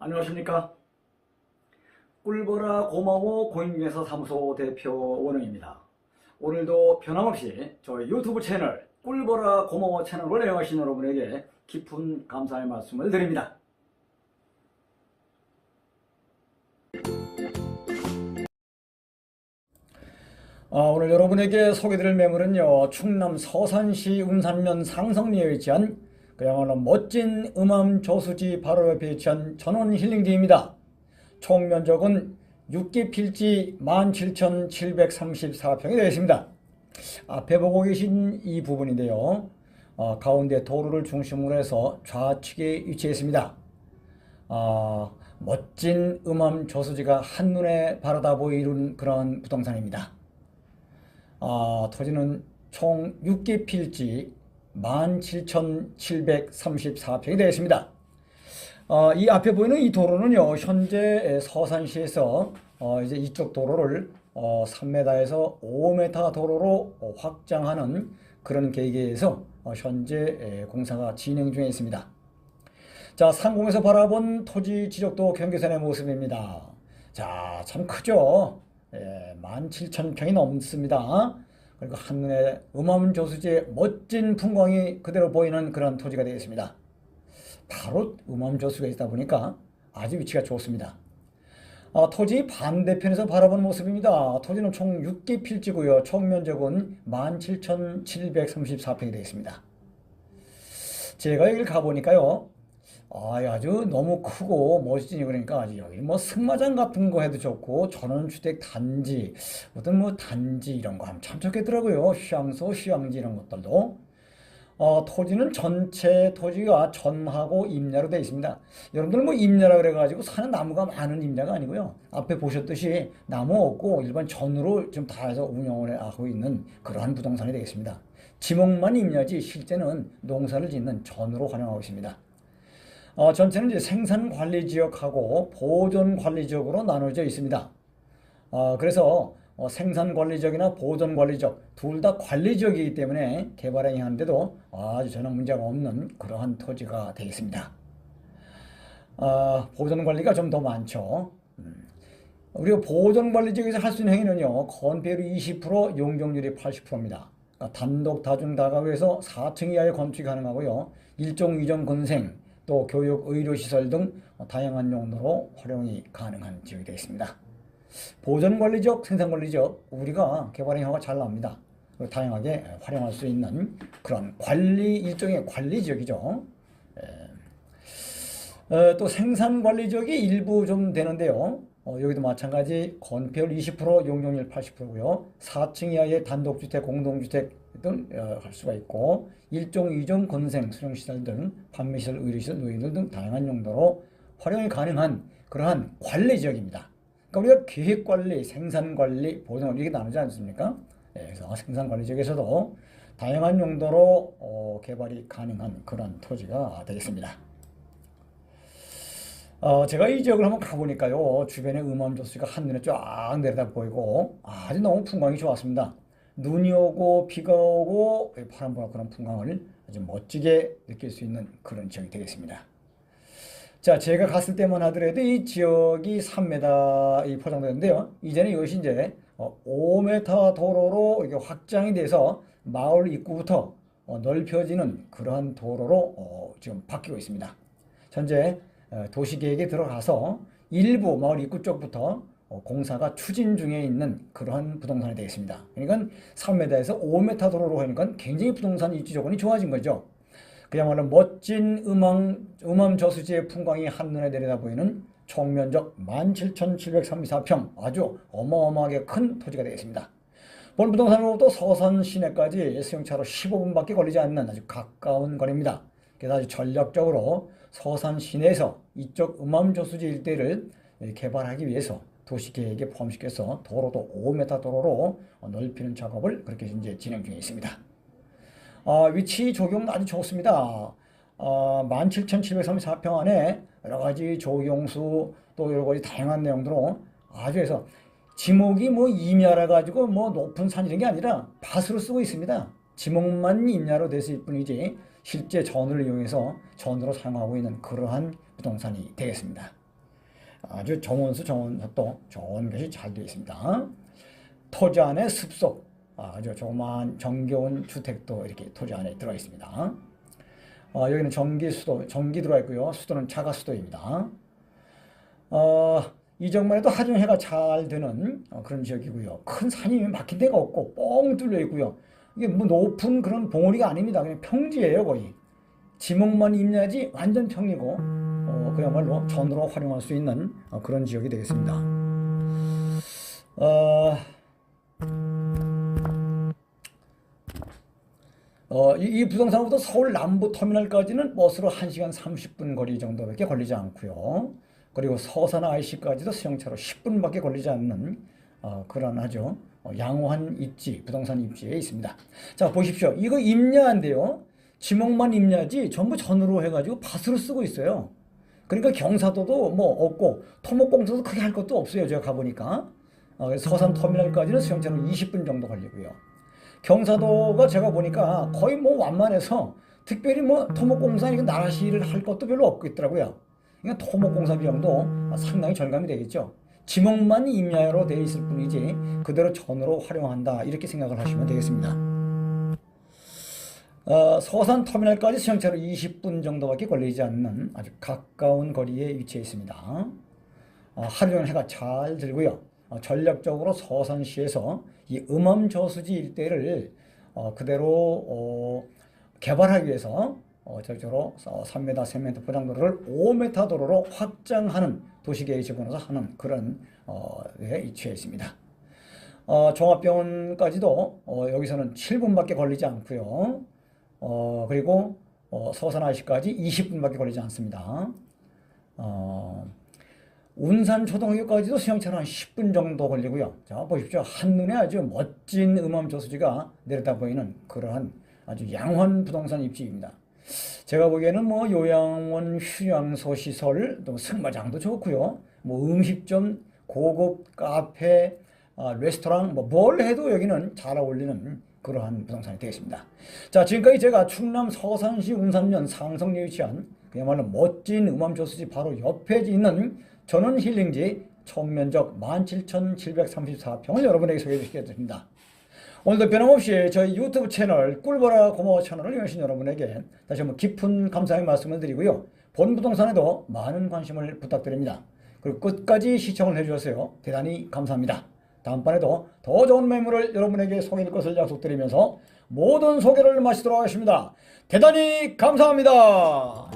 안녕하십니까? 꿀보라 고마워 공인중개사 사무소 대표 원웅입니다. 오늘도 변함없이 저희 유튜브 채널 꿀보라 고마워 채널을 애용하신 여러분에게 깊은 감사의 말씀을 드립니다. 아, 오늘 여러분에게 소개드릴 매물은요 충남 서산시 운산면 상성리에 위치한 그야말로 멋진 음암 저수지 바로 옆에 위치한 전원 힐링지입니다. 총 면적은 6기 필지 17,734평이 되어 있습니다. 앞에 보고 계신 이 부분인데요. 어, 가운데 도로를 중심으로 해서 좌측에 위치해 있습니다. 아, 멋진 음암 저수지가 한눈에 바라다 보이는 그런 부동산입니다. 아, 토지는 총 6기 필지 17,734평이 되어 있습니다. 어, 이 앞에 보이는 이 도로는요, 현재 서산시에서 어, 이제 이쪽 도로를 어, 3m에서 5m 도로로 어, 확장하는 그런 계획에서 어, 현재 에, 공사가 진행 중에 있습니다. 자, 상공에서 바라본 토지 지적도 경계선의 모습입니다. 자, 참 크죠? 예, 17,000평이 넘습니다. 그리고 한눈에 음암 저수지의 멋진 풍광이 그대로 보이는 그런 토지가 되겠습니다. 바로 음암 저수가 있다 보니까 아주 위치가 좋습니다. 아, 토지 반대편에서 바라본 모습입니다. 토지는 총 6개 필지고요. 총 면적은 17,734평이 되겠습니다. 제가 여기를 가보니까요. 아, 아주 너무 크고 멋지니 그러니까 아주 여기 뭐 승마장 같은 거 해도 좋고 전원주택 단지 어떤 뭐 단지 이런 거 하면 참 좋겠더라고요. 휴양소, 휴양지 이런 것들도. 어, 토지는 전체 토지가 전하고 임야로 되어 있습니다. 여러분들 뭐 임야라 그래가지고 사는 나무가 많은 임야가 아니고요. 앞에 보셨듯이 나무 없고 일반 전으로 좀다 해서 운영을 하고 있는 그러한 부동산이 되겠습니다. 지목만 임야지 실제는 농사를 짓는 전으로 활용하고 있습니다. 어, 전체는 이제 생산 관리 지역하고 보존 관리 지역으로 나눠져 있습니다. 어, 그래서 어, 생산 관리 지역이나 보존 관리 지역 둘 다 관리 지역이기 때문에 개발행위 하는데도 아주 전혀 문제가 없는 그러한 토지가 되겠습니다. 아, 보존 관리가 좀 더 많죠. 음. 우리가 보존 관리 지역에서 할 수 있는 행위는요, 건폐율이 20%, 용적률이 80%입니다. 그러니까 단독 다중 다가구에서 4층 이하의 건축이 가능하고요, 일종 이종 건생, 또 교육, 의료시설 등 다양한 용도로 활용이 가능한 지역이 되겠습니다. 보존관리적, 생산관리적 우리가 개발행위가 잘 나옵니다. 다양하게 활용할 수 있는 그런 관리 일종의 관리 지역이죠. 에, 또 생산 관리 지역이 일부 좀 되는데요. 어, 여기도 마찬가지 건폐율 20%, 용적률 80%고요. 4층 이하의 단독주택, 공동주택 등할 수가 있고 일종, 이종, 건생, 수용시설 등 판매시설, 의료시설, 노인들 등 다양한 용도로 활용이 가능한 그러한 관리 지역입니다. 그러니까 우리가 기획관리, 생산관리, 보존 이렇게 나누지 않습니까? 예, 그래서 생산관리 지역에서도 다양한 용도로 어, 개발이 가능한 그런 토지가 되겠습니다. 어, 제가 이 지역을 한번 가보니까요. 주변에 음암 저수지가 한눈에 쫙 내려다 보이고 아주 너무 풍광이 좋았습니다. 눈이 오고 비가 오고 바람부는 그런 풍광을 아주 멋지게 느낄 수 있는 그런 지역이 되겠습니다. 자, 제가 갔을 때만 하더라도 이 지역이 3m 포장되는데요. 이제는 이것이 이제 5m 어, 도로로 이렇게 확장이 돼서 마을 입구부터 어, 넓혀지는 그러한 도로로 어, 지금 바뀌고 있습니다. 현재 도시계획에 들어가서 일부 마을 입구 쪽부터 공사가 추진 중에 있는 그러한 부동산이 되겠습니다. 그러니까 3m에서 5m 도로로 하니까 굉장히 부동산 입지 조건이 좋아진 거죠. 그야말로 멋진 음암, 음암 저수지의 풍광이 한눈에 내려다 보이는 총면적 17,734평 아주 어마어마하게 큰 토지가 되겠습니다. 본 부동산으로부터 서산 시내까지 수용차로 15분밖에 걸리지 않는 아주 가까운 거리입니다. 그래서 아주 전략적으로 서산 시내에서 이쪽 음암 저수지 일대를 개발하기 위해서 도시계획에 포함시켜서 도로도 5m 도로로 넓히는 작업을 그렇게 이제 진행 중에 있습니다. 어, 위치 조경 아주 좋습니다. 어, 17,734평 안에 여러 가지 조경수 또 여러 가지 다양한 내용들로 아주 해서 지목이 뭐 임야라 가지고 뭐 높은 산 이런 게 아니라 밭으로 쓰고 있습니다. 지목만 임야로 됐을 뿐이지 실제 전을 이용해서 전으로 사용하고 있는 그러한 부동산이 되겠습니다. 아주 정원수 정원도 좋은 것이 잘 되어 있습니다. 토지 안에 습속 아주 조그만 정겨운 주택도 이렇게 토지 안에 들어 있습니다. 어, 여기는 전기 수도 전기 들어가 있고요. 수도는 자가 수도입니다. 어, 이정만 해도 하중해가 잘 되는 어, 그런 지역이고요. 큰 산이 막힌 데가 없고 뻥 뚫려 있고요. 이게 뭐 높은 그런 봉우리가 아닙니다. 그냥 평지예요 거의. 지목만 임야지 완전 평이고 어, 그야말로 전으로 활용할 수 있는 어, 그런 지역이 되겠습니다. 어, 어, 이, 이 부동산부터 서울 남부 터미널까지는 버스로 1시간 30분 거리 정도밖에 걸리지 않고요. 그리고 서산 IC까지도 수영차로 10분밖에 걸리지 않는 어, 그런 아주 어, 양호한 입지, 부동산 입지에 있습니다. 자, 보십시오. 이거 임야인데요. 지목만 임야지 전부 전으로 해가지고 밭으로 쓰고 있어요. 그러니까 경사도도 뭐 없고 토목공사도 크게 할 것도 없어요. 제가 가보니까. 어, 서산 터미널까지는 수영차로 20분 정도 걸리고요. 경사도가 제가 보니까 거의 뭐 완만해서 특별히 뭐 토목공사 이거 나라시를 할 것도 별로 없고 있더라고요. 그러니까 토목공사 비용도 상당히 절감이 되겠죠. 지목만 임야로 되어 있을 뿐이지 그대로 전으로 활용한다 이렇게 생각을 하시면 되겠습니다. 어, 서산 터미널까지 수영차로 20분 정도밖에 걸리지 않는 아주 가까운 거리에 위치해 있습니다. 어, 하루 종일 해가 잘 들고요. 어, 전략적으로 서산시에서 이 음암 저수지 일대를 어, 그대로 어, 개발하기 위해서 어, 저쪽으로 3m, 3m 포장도로를 5m 도로로 확장하는 도시계획 집어넣어서 하는 그런 어, 에 위치해 있습니다. 어, 종합병원까지도 어, 여기서는 7분밖에 걸리지 않고요. 어, 그리고 어, 서산 IC까지 20분밖에 걸리지 않습니다. 어, 운산 초등학교까지도 수영차로 한 10분 정도 걸리고요. 자, 보십시오. 한눈에 아주 멋진 음암 저수지가 내려다 보이는 그러한 아주 양호한 부동산 입지입니다. 제가 보기에는 뭐 요양원, 휴양소 시설, 또 승마장도 좋고요. 뭐 음식점, 고급 카페, 아, 레스토랑 뭐 뭘 해도 여기는 잘 어울리는 그러한 부동산이 되겠습니다. 자, 지금까지 제가 충남 서산시 운산면 상성리에 위치한 그야말로 멋진 음암 저수지 바로 옆에 있는 전원 힐링지 총면적 17,734평을 여러분에게 소개해 주시겠습니다. 오늘도 변함없이 저희 유튜브 채널 꿀보라 고마워 채널을 이용하신 여러분에게 다시 한번 깊은 감사의 말씀을 드리고요. 본 부동산에도 많은 관심을 부탁드립니다. 그리고 끝까지 시청을 해주셔서 대단히 감사합니다. 다음번에도 더 좋은 매물을 여러분에게 소개할 것을 약속드리면서 모든 소개를 마치도록 하겠습니다. 대단히 감사합니다.